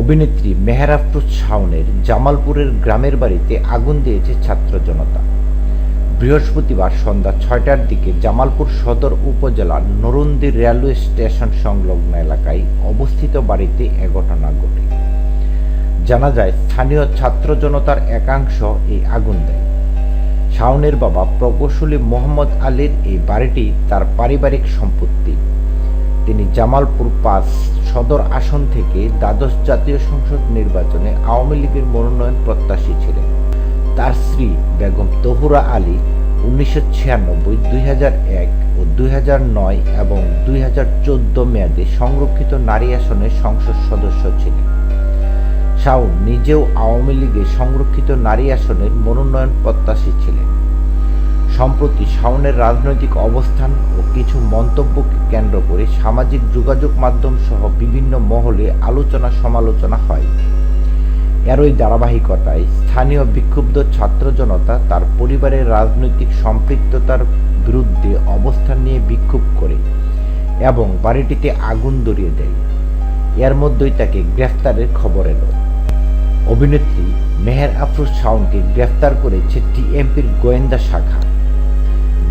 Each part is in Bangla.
অভিনেত্রী মেহের আফরোজ শাওনের জামালপুরের গ্রামের বাড়িতে আগুন দিয়েছে ছাত্র জনতা। বৃহস্পতিবার সন্ধ্যা ছয়টার দিকে জামালপুর সদর উপজেলার নরুন্দি রেলওয়ে স্টেশন সংলগ্ন এলাকায় অবস্থিত বাড়িতে এ ঘটনা ঘটে। জানা যায়, স্থানীয় ছাত্র জনতার একাংশ এই আগুন দেয়। শাওনের বাবা প্রকৌশলী মোহাম্মদ আলীর এই বাড়িটি তার পারিবারিক সম্পত্তি। তিনি জামালপুর পাঁচ সদর আসন থেকে দ্বাদশ জাতীয় সংসদ নির্বাচনে আওয়ামী লীগের মনোনয়ন প্রত্যাশী ছিলেন। তার স্ত্রী বেগম তহুরা আলী উনিশশো ছিয়ানব্বই ও দুই হাজার নয় এবং দুই হাজার চোদ্দ মেয়াদে সংরক্ষিত নারী আসনের সংসদ সদস্য ছিলেন। শাওন নিজেও আওয়ামী লীগের সংরক্ষিত নারী আসনের মনোনয়ন প্রত্যাশী ছিলেন। সম্প্রতি শাওনের রাজনৈতিক অবস্থান কিছু মন্তব্যকে কেন্দ্র করে সামাজিক যোগাযোগ মাধ্যম সহ বিভিন্ন মহলে আলোচনা সমালোচনা হয়। এরই ধারাবাহিকতায় স্থানীয় বিক্ষুব্ধ ছাত্র জনতা তার পরিবারের রাজনৈতিক সম্পৃক্ততার বিরুদ্ধে অবস্থান নিয়ে বিক্ষোভ করে এবং বাড়িটিতে আগুন ধরিয়ে দেয়। এর মধ্যেই তাকে গ্রেফতারের খবর এলো। অভিনেত্রী মেহের আফরোজ শাওনকে গ্রেফতার করেছে টিএমপির গোয়েন্দা শাখা।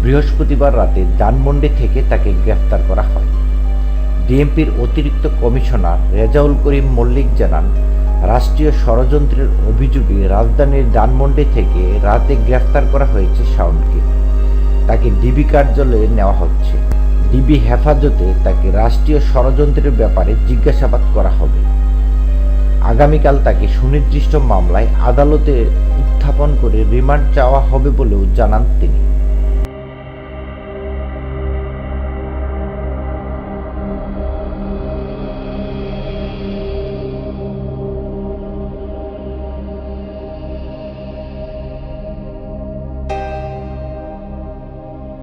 বৃহস্পতিবার রাতে ধানমন্ডি থেকে তাকে গ্রেফতার করা হয়। ডিএমপির অতিরিক্ত কমিশনার রেজাউল করিম মল্লিক জানান, রাষ্ট্রীয় ষড়যন্ত্রের অভিযোগে রাজধানীর ধানমন্ডি থেকে রাতে গ্রেফতার করা হয়েছে শাওনকে। তাকে ডিবি কার্যালয়ে নেওয়া হচ্ছে। ডিবি হেফাজতে তাকে রাষ্ট্রীয় ষড়যন্ত্রের ব্যাপারে জিজ্ঞাসাবাদ করা হবে। আগামীকাল তাকে সুনির্দিষ্ট মামলায় আদালতে উত্থাপন করে রিমান্ড চাওয়া হবে বলেও জানান তিনি।